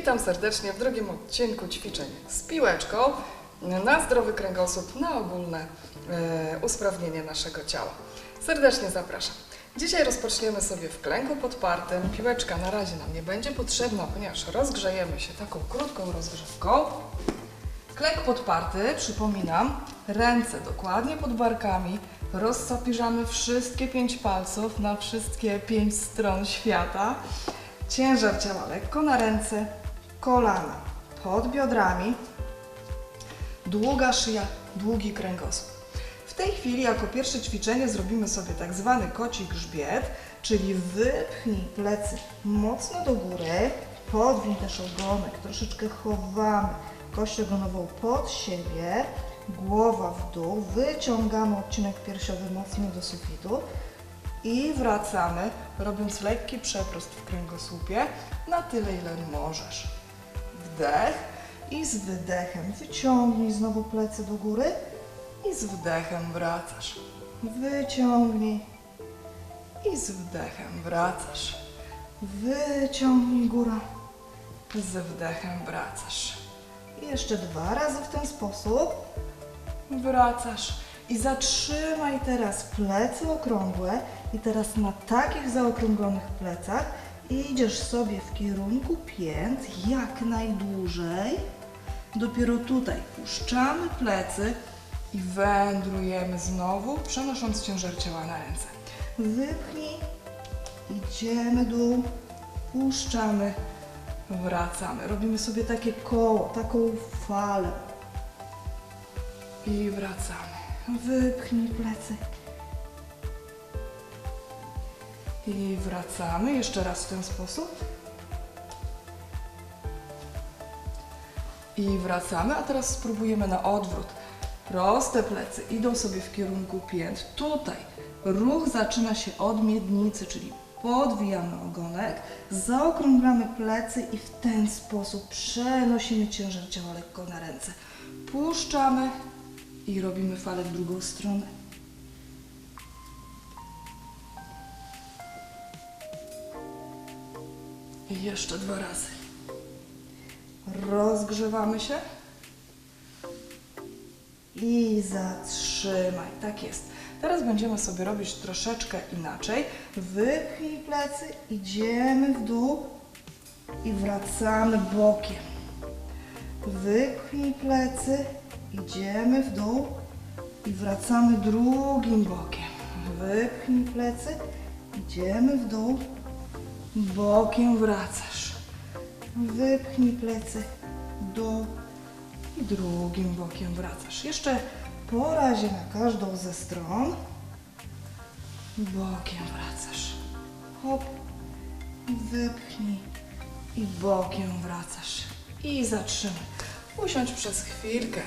Witam serdecznie w drugim odcinku ćwiczeń z piłeczką na zdrowy kręgosłup, na ogólne e, usprawnienie naszego ciała. Serdecznie zapraszam. Dzisiaj rozpoczniemy sobie w klęku podpartym. Piłeczka na razie nam nie będzie potrzebna, ponieważ rozgrzejemy się taką krótką rozgrzewką. Klęk podparty, przypominam, ręce dokładnie pod barkami, rozsapiżamy wszystkie pięć palców na wszystkie pięć stron świata. Ciężar ciała lekko na ręce, kolana pod biodrami, długa szyja, długi kręgosłup. W tej chwili jako pierwsze ćwiczenie zrobimy sobie tak zwany koci grzbiet, czyli wypchnij plecy mocno do góry, podwij też ogonek, troszeczkę chowamy kość ogonową pod siebie, głowa w dół, wyciągamy odcinek piersiowy mocno do sufitu i wracamy, robiąc lekki przeprost w kręgosłupie na tyle, ile możesz. Wdech i z wydechem wyciągnij znowu plecy do góry i z wdechem wracasz. Wyciągnij i z wdechem wracasz. Wyciągnij góra, z wdechem wracasz. Jeszcze dwa razy w ten sposób wracasz. I zatrzymaj teraz plecy okrągłe i teraz na takich zaokrąglonych plecach idziesz sobie w kierunku pięt jak najdłużej. Dopiero tutaj puszczamy plecy i wędrujemy znowu, przenosząc ciężar ciała na ręce. Wypchnij, idziemy dół, puszczamy, wracamy. Robimy sobie takie koło, taką falę. I wracamy. Wypchnij plecy. I wracamy jeszcze raz w ten sposób. I wracamy, a teraz spróbujemy na odwrót. Proste plecy idą sobie w kierunku pięt. Tutaj ruch zaczyna się od miednicy, czyli podwijamy ogonek, zaokrąglamy plecy i w ten sposób przenosimy ciężar ciała lekko na ręce. Puszczamy i robimy falę w drugą stronę. I jeszcze dwa razy. Rozgrzewamy się. I zatrzymaj. Tak jest. Teraz będziemy sobie robić troszeczkę inaczej. Wypchnij plecy, idziemy w dół i wracamy bokiem. Wypchnij plecy, idziemy w dół i wracamy drugim bokiem. Wypchnij plecy, idziemy w dół, bokiem wracasz. Wypchnij plecy, dół i drugim bokiem wracasz. Jeszcze po razie na każdą ze stron. Bokiem wracasz. Hop, wypchnij i bokiem wracasz. I zatrzymaj. Usiądź przez chwilkę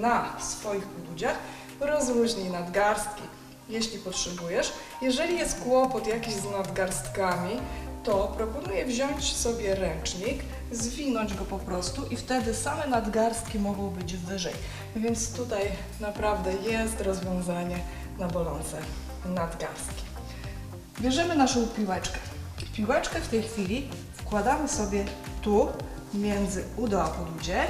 na swoich ludziach. Rozluźnij nadgarstki, jeśli potrzebujesz. Jeżeli jest kłopot jakiś z nadgarstkami, to proponuję wziąć sobie ręcznik, zwinąć go po prostu i wtedy same nadgarstki mogą być wyżej. Więc tutaj naprawdę jest rozwiązanie na bolące nadgarstki. Bierzemy naszą piłeczkę. Piłeczkę w tej chwili wkładamy sobie tu między udo a podłudzie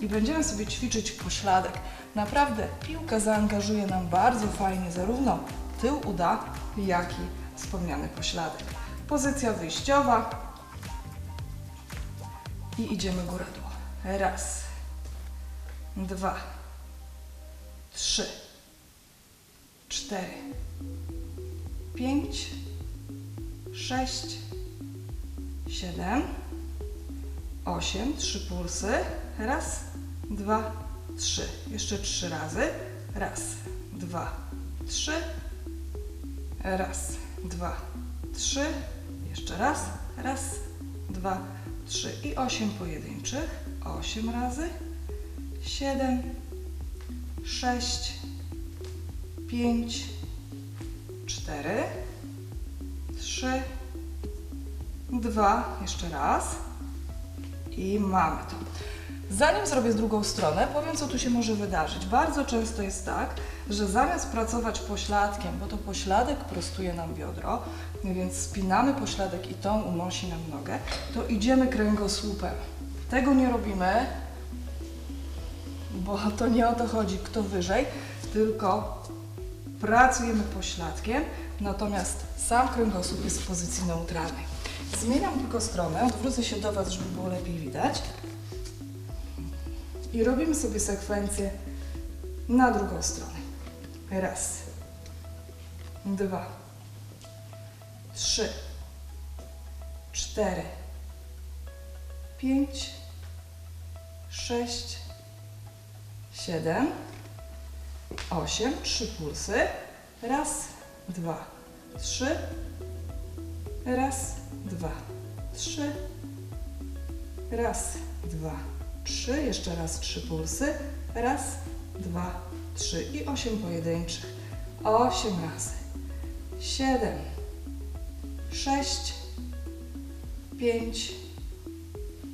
i będziemy sobie ćwiczyć pośladek. Naprawdę piłka zaangażuje nam bardzo fajnie zarówno tył uda, jak i wspomniany pośladek. Pozycja wyjściowa i idziemy góra dół. Raz, dwa, trzy, cztery, pięć, sześć, siedem, osiem, trzy pulsy. Raz, dwa, trzy. Jeszcze trzy razy. Raz, dwa, trzy. Raz, dwa, trzy. Jeszcze raz. Raz, dwa, trzy. I osiem pojedynczych. Osiem razy. Siedem, sześć, pięć, cztery, trzy, dwa. Jeszcze raz. I mamy to. Zanim zrobię z drugą stronę, powiem, co tu się może wydarzyć. Bardzo często jest tak, że zamiast pracować pośladkiem, bo to pośladek prostuje nam biodro, więc spinamy pośladek i tą unosi nam nogę, to idziemy kręgosłupem. Tego nie robimy, bo to nie o to chodzi, kto wyżej, tylko pracujemy pośladkiem, natomiast sam kręgosłup jest w pozycji neutralnej. Zmieniam tylko stronę, odwrócę się do Was, żeby było lepiej widać. I robimy sobie sekwencję na drugą stronę. Raz, dwa, trzy, cztery, pięć, sześć, siedem, osiem, trzy pulsy. Raz, dwa, trzy. Raz, dwa, trzy. Raz, dwa, trzy. Jeszcze raz trzy pulsy. Raz, dwa, trzy. I osiem pojedynczych. Osiem razy. Siedem, sześć, pięć,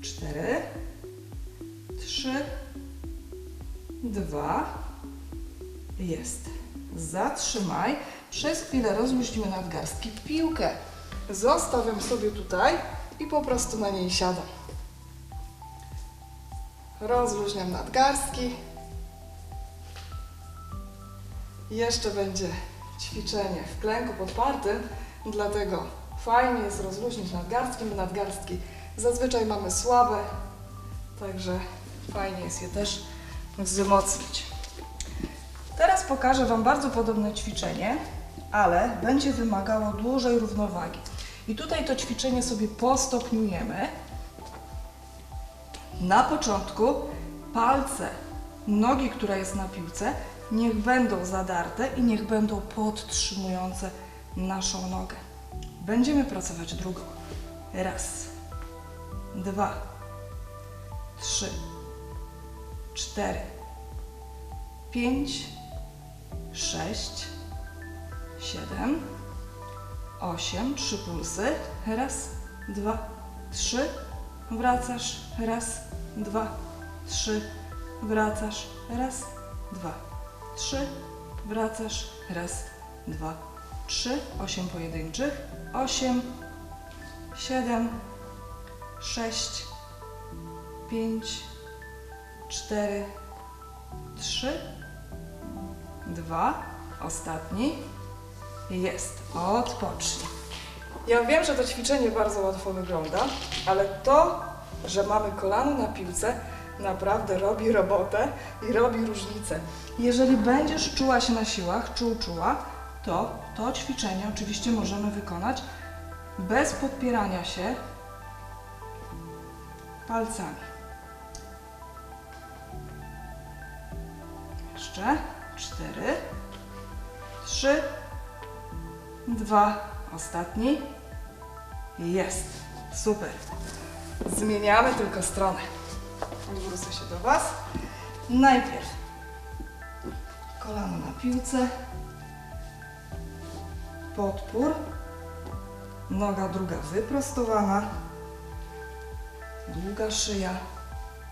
cztery, trzy, dwa, jest. Zatrzymaj. Przez chwilę rozluźnimy nadgarstki. Piłkę zostawiam sobie tutaj i po prostu na niej siadam. Rozluźniam nadgarstki. Jeszcze będzie ćwiczenie w klęku podpartym, dlatego fajnie jest rozluźnić nadgarstki. My nadgarstki zazwyczaj mamy słabe, także fajnie jest je też wzmocnić. Teraz pokażę Wam bardzo podobne ćwiczenie, ale będzie wymagało dłużej równowagi. I tutaj to ćwiczenie sobie postopniujemy. Na początku palce nogi, która jest na piłce, niech będą zadarte i niech będą podtrzymujące naszą nogę. Będziemy pracować drugą. Raz, dwa, trzy, cztery, pięć, sześć, siedem, osiem, trzy pulsy. Raz, dwa, trzy. Wracasz. Raz, dwa, trzy. Wracasz. Raz, dwa, trzy. Wracasz. Raz, dwa, trzy. Osiem pojedynczych. Osiem, siedem, sześć, pięć, cztery, trzy, dwa, ostatni. Jest. Odpocznij. Ja wiem, że to ćwiczenie bardzo łatwo wygląda, ale to, że mamy kolano na piłce, naprawdę robi robotę i robi różnicę. Jeżeli będziesz czuła się na siłach, czuł, czuła, to to ćwiczenie oczywiście możemy wykonać bez podpierania się palcami. Jeszcze cztery, trzy, dwa, ostatni. Jest. Super. Zmieniamy tylko stronę. Odwrócę się do Was. Najpierw kolano na piłce, podpór, noga druga wyprostowana, długa szyja.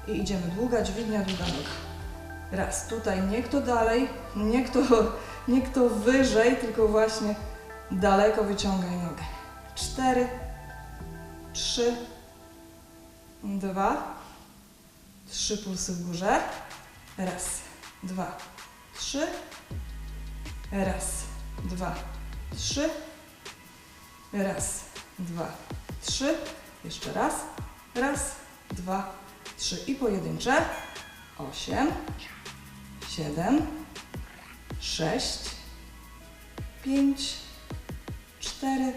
I idziemy długa dźwignia, długa noga. Raz, tutaj nie kto dalej, nie kto, nie kto wyżej, tylko właśnie daleko wyciągaj nogę. Cztery, trzy, dwa, trzy pulsy w górze. Raz, dwa, trzy. Raz, dwa, trzy. Raz, dwa, trzy. Jeszcze raz. Raz, dwa, trzy. I pojedyncze. Osiem, siedem, sześć, pięć, cztery,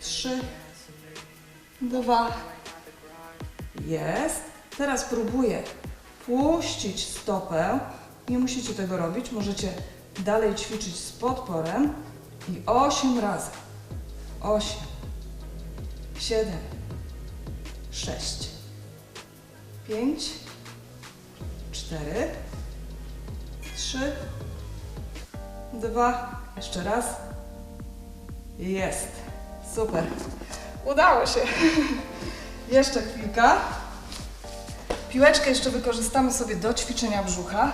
trzy, dwa. Jest. Teraz próbuję puścić stopę. Nie musicie tego robić. Możecie dalej ćwiczyć z podporem. I osiem razy. Osiem, siedem, sześć, pięć, cztery, trzy, dwa, jeszcze raz. Jest. Super. Udało się. jeszcze chwilka. Piłeczkę jeszcze wykorzystamy sobie do ćwiczenia brzucha.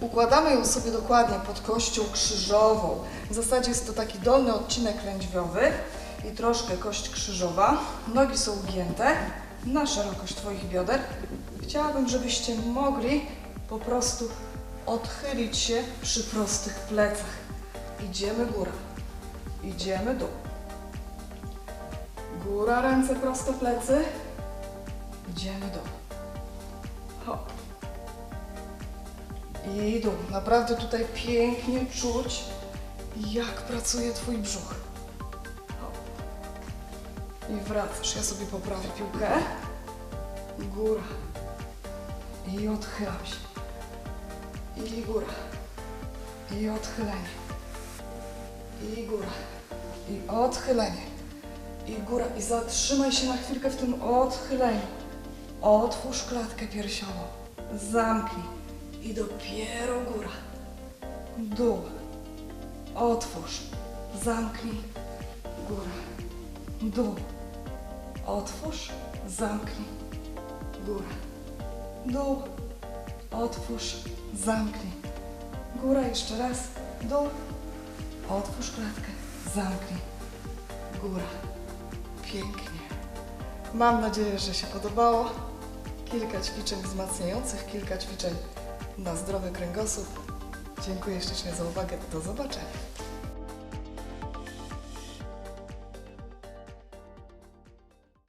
Układamy ją sobie dokładnie pod kością krzyżową. W zasadzie jest to taki dolny odcinek lędźwiowy i troszkę kość krzyżowa. Nogi są ugięte na szerokość Twoich bioder. Chciałabym, żebyście mogli po prostu odchylić się przy prostych plecach. Idziemy góra, idziemy dół. Góra, ręce prosto, plecy. Idziemy dół. Hop. I dół. Naprawdę tutaj pięknie czuć, jak pracuje Twój brzuch. Hop. I wracasz. Ja sobie poprawię piłkę. Góra. I odchylam się. I góra. I odchylenie. I góra. I odchylenie. I góra. I zatrzymaj się na chwilkę w tym odchyleniu. Otwórz klatkę piersiową. Zamknij. I dopiero góra. Dół. Otwórz. Zamknij. Góra. Dół. Otwórz. Zamknij. Góra. Dół. Otwórz. Zamknij. Góra jeszcze raz. Dół. Otwórz klatkę. Zamknij. Góra. Pięknie. Mam nadzieję, że się podobało. Kilka ćwiczeń wzmacniających, kilka ćwiczeń na zdrowy kręgosłup. Dziękuję ślicznie za uwagę. Do zobaczenia.